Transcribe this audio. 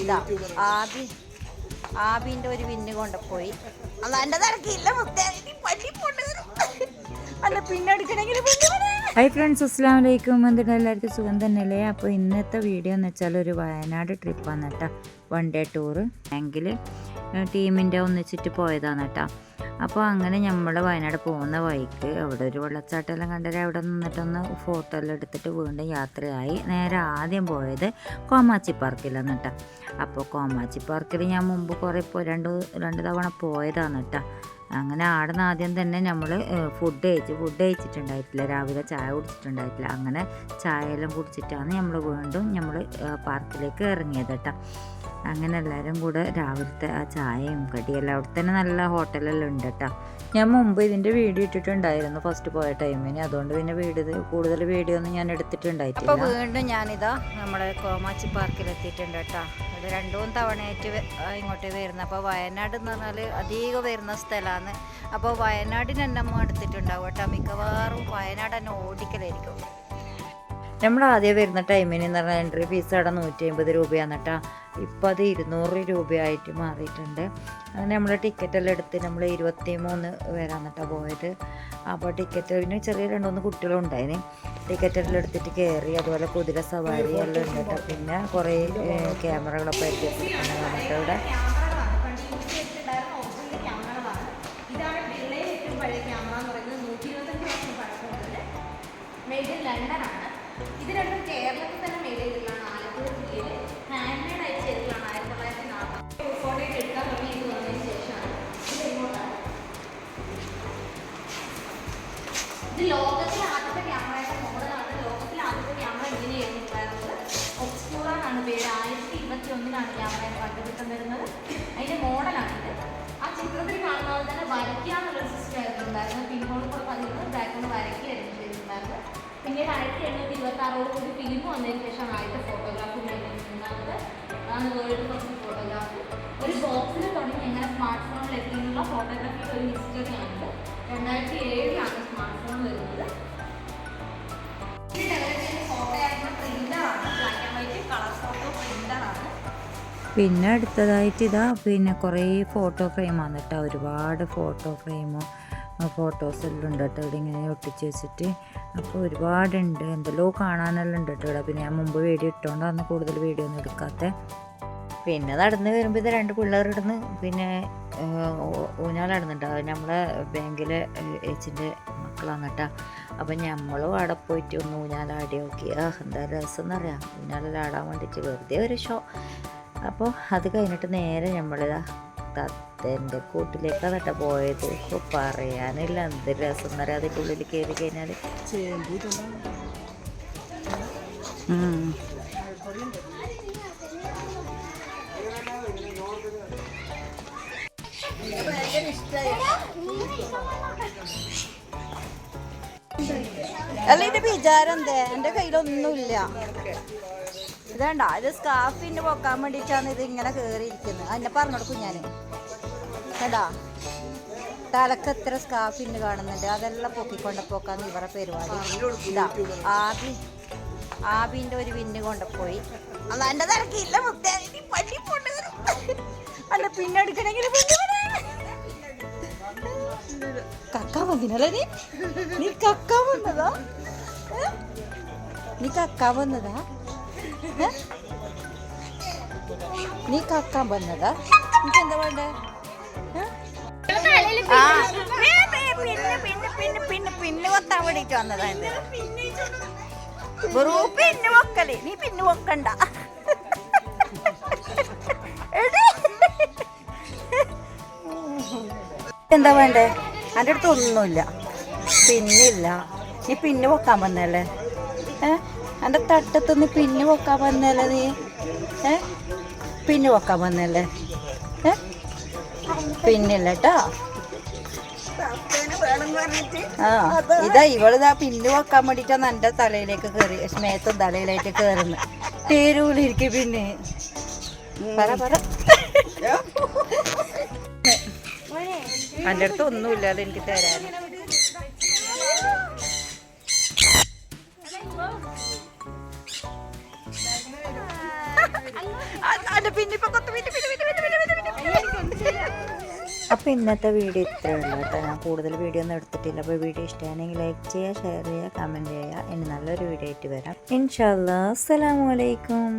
ഇതാ ആബി ഒരു വിന്ന് കൊണ്ടുപോയി അല്ല എന്റെ തിരക്കില്ല അല്ല പിന്നെ എടുക്കണമെങ്കിൽ ഹായ് ഫ്രണ്ട്സ് അസ്സാം വലൈക്കും എന്തൊക്കെ? എല്ലാവർക്കും സുഖം തന്നെയല്ലേ? അപ്പോൾ ഇന്നത്തെ വീഡിയോ എന്ന് വെച്ചാൽ ഒരു വയനാട് ട്രിപ്പാണ് കേട്ടോ. വൺ ഡേ ടൂറ് ബാങ്കിൽ ടീമിന്റെ ഒന്നിച്ചിട്ട് പോയതാണ് കേട്ടോ. അപ്പോൾ അങ്ങനെ നമ്മൾ വയനാട് പോകുന്ന വഴിക്ക് അവിടെ ഒരു വെള്ളച്ചാട്ടമെല്ലാം കണ്ടത് അവിടെ നിന്നിട്ടൊന്ന് ഫോട്ടോ എല്ലാം എടുത്തിട്ട് വീണ്ടും യാത്രയായി. നേരെ ആദ്യം പോയത് കോമാച്ചി പാർക്കിലാണ് അപ്പോൾ കോമാച്ചി പാർക്കിൽ ഞാൻ മുമ്പ് കുറേ പോ രണ്ട് രണ്ട് തവണ പോയതാണ് കേട്ടോ അങ്ങനെ ആടുന്ന ആദ്യം തന്നെ നമ്മൾ ഫുഡ് കഴിച്ചു ഫുഡ് കഴിച്ചിട്ടുണ്ടായിട്ടില്ല. രാവിലെ ചായ കുടിച്ചിട്ടുണ്ടായിട്ടില്ല. അങ്ങനെ ചായ എല്ലാം കുടിച്ചിട്ടാണ് നമ്മൾ വീണ്ടും നമ്മൾ പാർക്കിലേക്ക് ഇറങ്ങിയത് കേട്ടോ അങ്ങനെ എല്ലാവരും കൂടെ രാവിലത്തെ ആ ചായയും കടിയെല്ലാം അവിടെ തന്നെ നല്ല ഹോട്ടലെല്ലാം ഉണ്ട് കേട്ടോ ഞാൻ മുമ്പ് ഇതിന്റെ വീഡിയോ ഇട്ടിട്ടുണ്ടായിരുന്നു ഫസ്റ്റ് പോയ ടൈമിന് അതുകൊണ്ട് പിന്നെ വീഡിയോ കൂടുതൽ വീഡിയോ ഒന്നും ഞാൻ എടുത്തിട്ടുണ്ടായിട്ടില്ല. വീണ്ടും ഞാനിതാ നമ്മുടെ കോമാച്ചി പാർക്കിൽ എത്തിയിട്ടുണ്ട് കേട്ടോ അത് രണ്ടു തവണയായിട്ട് ഇങ്ങോട്ട് വരുന്നത്. അപ്പോൾ വയനാട് എന്ന് പറഞ്ഞാൽ അധികം വരുന്ന സ്ഥലമാണ്. അപ്പോൾ വയനാടിന് തന്നെ അമ്മ എടുത്തിട്ടുണ്ടാവും കേട്ടോ. മിക്കവാറും വയനാട് തന്നെ ഓടിക്കലായിരിക്കും. നമ്മൾ ആദ്യം വരുന്ന ടൈമിന് എന്ന് പറഞ്ഞാൽ എൻട്രി ഫീസ് അവിടെ നൂറ്റി അമ്പത് രൂപയാണ് കേട്ടോ. ഇപ്പോൾ അത് ഇരുന്നൂറ് രൂപയായിട്ട് മാറിയിട്ടുണ്ട്. അങ്ങനെ നമ്മൾ ടിക്കറ്റെല്ലാം എടുത്ത് നമ്മൾ ഇരുപത്തി മൂന്ന് പേരാണ് കേട്ടോ പോയത്. അപ്പോൾ ടിക്കറ്റ് പിന്നെ ചെറിയ രണ്ട് മൂന്ന് ടിക്കറ്റെല്ലാം എടുത്തിട്ട് കയറി അതുപോലെ കുതിര സവാരി എല്ലാം ഉണ്ട്. പിന്നെ കുറേ ക്യാമറകളൊക്കെ എത്തിയിട്ടുണ്ട് നമുക്ക് ഇവിടെ മെയ്ഡ് ഇത് രണ്ടും കേരളത്തിൽ തന്നെ കണ്ടുപിടുത്തം വരുന്നത് അതിന്റെ മോഡലാണിത്. ആ ചിത്രത്തിൽ കാണുന്ന പോലെ തന്നെ വരയ്ക്കുക എന്നുള്ളൊരു സിസ്റ്റം ആയിരുന്നു ഉണ്ടായിരുന്നത്. പിൻഹോൾ കൂടെ പതിവ് ബാക്ക്ഗ്രൗണ്ട് വരയ്ക്കുകയായിരുന്നു ചെയ്തിട്ടുണ്ടായിരുന്നത് പിന്നീട് ആയിരത്തി എണ്ണൂറ്റി ഇരുപത്തി ആറോട് കൂടി ഫിലിം വന്നതിന് ശേഷമാണ് ആദ്യത്തെ ഫോട്ടോഗ്രാഫി ഉണ്ടായിരുന്നത്. അതാണ് വേൾഡ് ഫസ്റ്റ് ഫോട്ടോഗ്രാഫി ഒരു ബോക്സിൽ തുടങ്ങി എങ്ങനെ സ്മാർട്ട് ഫോണിൽ എത്തിയുള്ള ഫോട്ടോഗ്രാഫിയുടെ ഒരു ഹിസ്റ്ററിയാണിത് രണ്ടായിരത്തി ഏഴിലാണ് സ്മാർട്ട് ഫോൺ വരുന്നത്. പിന്നെ അടുത്തതായിട്ട് ഇതാ പിന്നെ കുറേ ഫോട്ടോ ഫ്രെയിമാണ് കേട്ടോ. ഒരുപാട് ഫോട്ടോ ഫ്രെയിമോ ഫോട്ടോസ് എല്ലാം ഉണ്ട് കേട്ടോ. ഇവിടെ ഇങ്ങനെ ഒട്ടിച്ച് വെച്ചിട്ട്. അപ്പോൾ ഒരുപാടുണ്ട്. എന്തെല്ലോ കാണാനെല്ലാം ഉണ്ട് കേട്ടോ ഇവിടെ. പിന്നെ ഞാൻ മുമ്പ് വീഡിയോ ഇട്ടുകൊണ്ടാണ് കൂടുതൽ വീഡിയോ ഒന്നും എടുക്കാത്ത. പിന്നെ നടന്ന് വരുമ്പോൾ ഇത് രണ്ട് പിള്ളേരിടുന്ന് പിന്നെ ഊഞ്ഞാലടുന്നുണ്ട് അത് നമ്മളെ ബാങ്കിലെ ഏച്ചിന്റെ മക്കളാണ് കേട്ടോ. അപ്പം നമ്മളും അവിടെ പോയിട്ട് ഒന്ന് ഊഞ്ഞാലാടി നോക്കി എന്താ രസം എന്നറിയാം ഊഞ്ഞാലാടാൻ വേണ്ടിയിട്ട് വെറുതെ ഒരു ഷോ അപ്പോൾ അത് കഴിഞ്ഞിട്ട് നേരെ നമ്മൾ തത്തേന്റെ കൂട്ടിലേക്കാണ് കേട്ടോ പോയത്. ഇപ്പോൾ പറയാനില്ല. എന്ത് രസം വരെ അതിന്റെ ഉള്ളിൽ കയറി കഴിഞ്ഞാൽ. അല്ല ഇതിന്റെ വിചാരം എന്തേ? എന്റെ കയ്യിലൊന്നുമില്ല. ഇതണ്ട ഇത് സ്കാഫിന്റെ പൊക്കാൻ വേണ്ടിയിട്ടാണ് ഇത് ഇങ്ങനെ കേറിയിരിക്കുന്നത്. അതിനെ പറഞ്ഞു കൊടുക്കും ഞാൻ കേട്ടാ തലക്ക് എത്ര സ്കാർഫിന് കാണുന്നുണ്ട്. അതെല്ലാം പൊക്കിക്കൊണ്ട് പോക്കാന്ന് ഇവരുടെ പരിപാടി. ഇതാ ആബി ആബിന്റെ ഒരു വിന്ന് കൊണ്ടുപോയി അല്ല എന്റെ തിരക്കില്ല മുത്തേ. ഇനി പള്ളി പോണ്ട് അല്ല പിന്നെ എടുക്കണമെങ്കിൽ കക്കാൻ വന്നിനല്ലേ നീ? നീ കക്കാൻ വന്നതാ? നീ കക്കാൻ വന്നതാ? നീ കക്കാൻ വന്നതാ? നിനക്ക് എന്താ വേണ്ടേ? ആ, പിന്നെ പിന്നെ പിന്നെ പിന്നെ പിന്നെ കൊത്താൻ വേണ്ടിട്ട് വന്നതാ ഇത് വെറും പിന്നെ വെക്കൽ. നീ പിന്നെ വെക്കണ്ട. എന്താ വേണ്ടേ? എന്റെ അടുത്ത് ഒന്നുമില്ല. പിന്നില്ല. നീ പിന്നെ വെക്കാൻ വന്നല്ലേ ഏ? എന്റെ തട്ടത്ത് നീ പിന്നെ വെക്കാൻ വന്നല്ലേ നീ? ഏ? പിന്നെ വെക്കാൻ വന്നല്ലേ? ഏ? പിന്നില്ല കേട്ടോ ആ ഇതാ ഇവളിതാ പിന്നെ വെക്കാൻ വേണ്ടിട്ടാണ് എന്റെ തലയിലേക്ക് കയറി സ്മേത്തും തലയിലായിട്ട് കയറുന്നത് തേരൂലിരിക്കും പിന്നെ. പറ പറ. എന്റെ അടുത്ത് ഒന്നുമില്ലാതെ എനിക്ക് തരാൻ. അതിന്റെ പിന്നി പിന്നി പിന്നി ഇന്നത്തെ വീഡിയോ ഇത്രയേ ഉള്ളൂ കേട്ടോ. ഞാൻ കൂടുതൽ വീഡിയോ ഒന്നും എടുത്തിട്ടില്ല. അപ്പോൾ വീഡിയോ ഇഷ്ടമാണെങ്കിൽ ലൈക്ക് ചെയ്യുക ഷെയർ ചെയ്യുക കമന്റ് ചെയ്യുക. ഇനി നല്ലൊരു വീഡിയോ ആയിട്ട് വരാം. ഇൻഷാല്ലാ അസ്സലാമു അലൈക്കും.